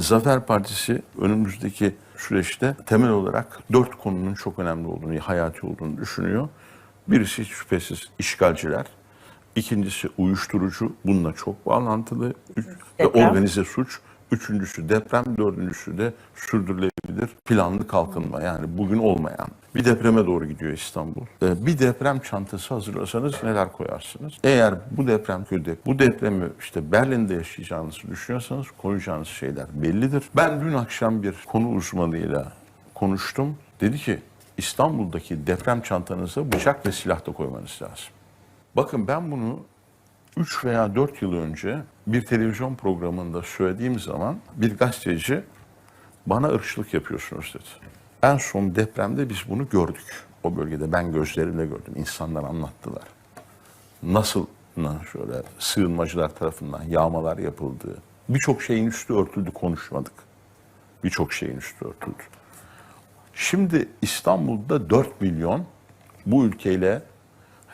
Zafer Partisi önümüzdeki süreçte temel olarak dört konunun çok önemli olduğunu, hayati olduğunu düşünüyor. Birisi şüphesiz işgalciler. İkincisi uyuşturucu, bununla çok bağlantılı. Üç, ve organize suç. Üçüncüsü deprem, dördüncüsü de sürdürülebilir planlı kalkınma. Yani bugün olmayan. Bir depreme doğru gidiyor İstanbul. Ee, Bir deprem çantası hazırlasanız neler koyarsınız? Eğer bu deprem köyde, bu depremi işte Berlin'de yaşayacağınızı düşünüyorsanız koyacağınız şeyler bellidir. Ben dün akşam bir konu uzmanıyla konuştum. Dedi ki İstanbul'daki deprem çantanıza bıçak ve silah da koymanız lazım. Bakın ben bunu 3 veya 4 yıl önce bir televizyon programında söylediğim zaman bir gazeteci bana ırkçılık yapıyorsunuz dedi. En son depremde biz bunu gördük. O bölgede ben gözlerimle gördüm. İnsanlar anlattılar. Nasıl na- şöyle sığınmacılar tarafından yağmalar yapıldığı. Birçok şeyin üstü örtüldü konuşmadık. Birçok şeyin üstü örtüldü. Şimdi İstanbul'da 4 milyon bu ülkeyle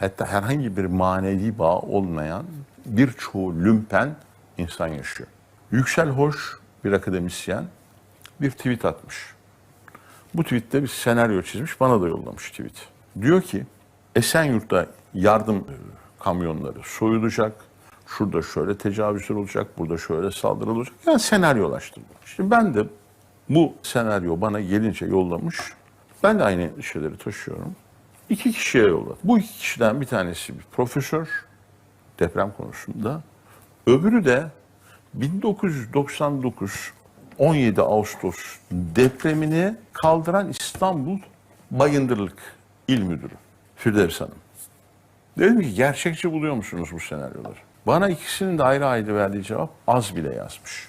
hatta herhangi bir manevi bağ olmayan birçoğu lümpen insan yaşıyor. Yüksel Hoş bir akademisyen bir tweet atmış. Bu tweette bir senaryo çizmiş, bana da yollamış tweet. Diyor ki Esenyurt'ta yardım kamyonları soyulacak, şurada şöyle tecavüzler olacak, burada şöyle saldırı olacak. Yani senaryolaştırdı. Şimdi ben de bu senaryo bana gelince yollamış. Ben de aynı şeyleri taşıyorum. İki kişiye yolladım. Bu iki kişiden bir tanesi bir profesör deprem konusunda. Öbürü de 1999 17 Ağustos depremini kaldıran İstanbul Bayındırlık İl Müdürü Firdevs Hanım. Dedim ki gerçekçi buluyor musunuz bu senaryoları? Bana ikisinin de ayrı ayrı verdiği cevap az bile yazmış.